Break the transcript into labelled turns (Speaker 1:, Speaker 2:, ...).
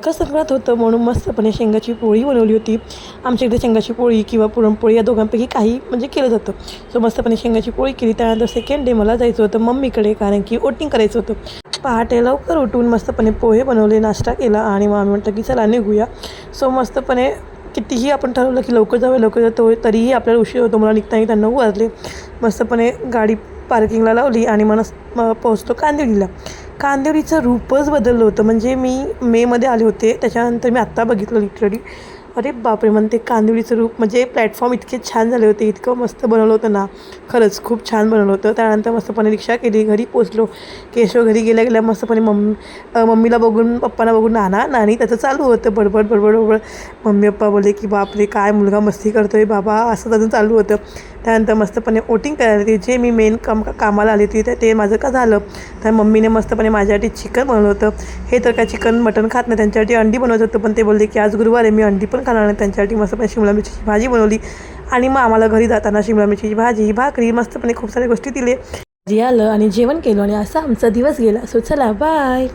Speaker 1: मकर संक्रांत होतं म्हणून मस्तपणे शेंगाची पोळी बनवली होती. आमच्या इकडे शेंगाची पोळी किंवा पुरणपोळी या दोघांपैकी काही म्हणजे केलं जातं. सो मस्तपणे शेंगाची पोळी केली. त्यानंतर सेकंड डे मला जायचं होतं मम्मीकडे कारण की ओटिंग करायचं होतं. पहाटे लवकर उठून मस्तपणे पोहे बनवले नाश्ता केला आणि मग आम्ही म्हटलं की चला निघूया. सो मस्तपणे कितीही आपण ठरवलं की लवकर जाऊया लवकर जातो तरीही आपल्याला उशीर होतो. मला निघता निघता नऊ वाजले मस्तपणे गाडी पार्किंगला लावली आणि मनस पोहोचतो कांदिवलीला. कांदिवलीचं रूपच बदललं होतं. म्हणजे मी मेमध्ये आले होते त्याच्यानंतर मी आत्ता बघितलं लिटरली अरे बापरे म्हणते कांदिवलीचं रूप म्हणजे प्लॅटफॉर्म इतके छान झाले होते इतकं मस्त बनवलं होतं ना. खरंच खूप छान बनवलं होतं. त्यानंतर मस्तपणे रिक्षा केली घरी पोचलो केशव घरी गेल्या गेल्या मस्तपणे मम्मी मम्मीला बघून पप्पांना बघून नाना नानी त्याचं चालू होतं. बडबड बडबड बडबड. मम्मी पप्पा बोलले की बापरे काय मुलगा मस्ती करतो आहे बाबा. असं त्याचं चालू होतं. त्यानंतर मस्तपणे ओटिंग करायला होती जे मी मेन काम कामाला आली होती ते माझं का झालं? तर मम्मीने मस्तपणे माझ्यासाठी चिकन बनवलं होतं. हे तर काय चिकन मटन खात नाही त्यांच्यासाठी अंडी बनवत होतं. पण ते बोलले की आज गुरुवार आहे मी अंडी पण खाणार नाही त्यांच्यासाठी मस्तपणे शिमला मिरचीची भाजी बनवली. आणि मग आम्हाला घरी जाताना शिमला मिरचीची भाजी भाकरी मस्तपणे खूप साऱ्या गोष्टी दिले घरी आलं आणि जेवण केलं आणि असा आमचा दिवस गेला. सो चला बाय